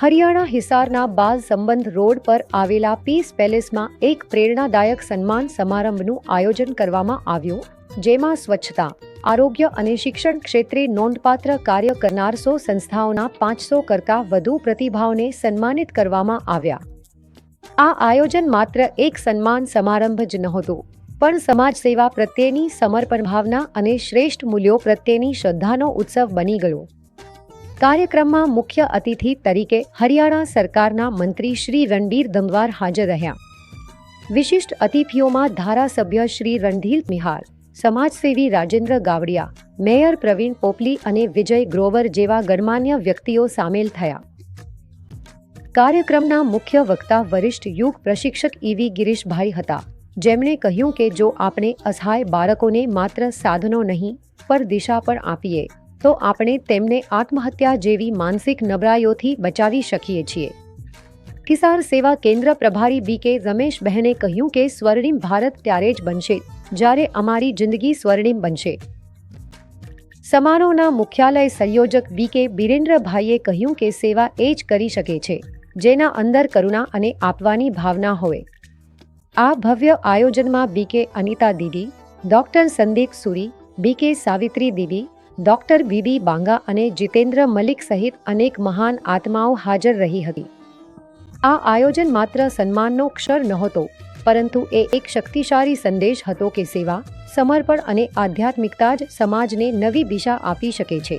હરિયાણા હિસારના બાલ સંબંધ રોડ પર આવેલા પીસ પેલેસમાં એક પ્રેરણાદાયક સન્માન સમારંભનું આયોજન કરવામાં આવ્યું, જેમાં સ્વચ્છતા, આરોગ્ય અને શિક્ષણ ક્ષેત્રે નોંધપાત્ર કાર્ય કરનારસો સંસ્થાઓના પાંચસો કરતાં વધુ પ્રતિભાઓને સન્માનિત કરવામાં આવ્યા. આ આયોજન માત્ર એક સન્માન સમારંભ જ નહોતું, પણ સમાજ સેવા પ્રત્યેની સમર્પણ ભાવના અને શ્રેષ્ઠ મૂલ્યો પ્રત્યેની શ્રદ્ધાનો ઉત્સવ બની ગયો. કાર્યક્રમમાં મુખ્ય અતિથિ તરીકે હરિયાણા સરકારના મંત્રી શ્રી રણબીર દમવાર હાજર રહ્યા. વિશિષ્ટ અતિથિઓમાં ધારાસભ્ય શ્રી રણધીર મિહાર સમાજસેવી રાજેન્દ્ર ગાવડિયા, મેયર પ્રવીણ પોપલી અને વિજય ગ્રોવર જેવા ગણમાન્ય વ્યક્તિઓ સામેલ થયા. કાર્યક્રમના મુખ્ય વક્તા વરિષ્ઠ યુગ પ્રશિક્ષક ઈવી ગિરીશભાઈ હતા. જેમણે કહ્યું કે જો આપણે અસહાય બાળકોને માત્ર સાધનો નહીં, પર દિશા પણ આપીએ તો આપણે તેમને આત્મહત્યા જેવી માનસિક નબળાઈઓથી બચાવી શકીએ છીએ. કિસાર સેવા કેન્દ્ર પ્રભારી બી કે રમેશ બહેને કહ્યું કે સ્વર્ણિમ ભારત ત્યારે જ બનશે, જ્યારે અમારી જિંદગી સ્વર્ણિમ બનશે. સમારોહના મુખ્યાલય સંયોજક બી કે બિરેન્દ્રભાઈએ કહ્યું કે સેવા એ જ કરી શકે છે, જેના અંદર કરુણા અને આપવાની ભાવના હોય. આ ભવ્ય આયોજનમાં B K Anita Didi, doctor Sandeep Suri, B K Savitri Didi doctor B B Banga અને જીતેન્દ્ર મલિક સહિત અનેક મહાન આત્માઓ હાજર રહી હતી. આ આયોજન માત્ર સન્માનનો ક્ષર નહોતો, પરંતુ એ એક શક્તિશાળી સંદેશ હતો કે સેવા, સમર્પણ અને આધ્યાત્મિકતા જ સમાજને નવી દિશા આપી શકે છે.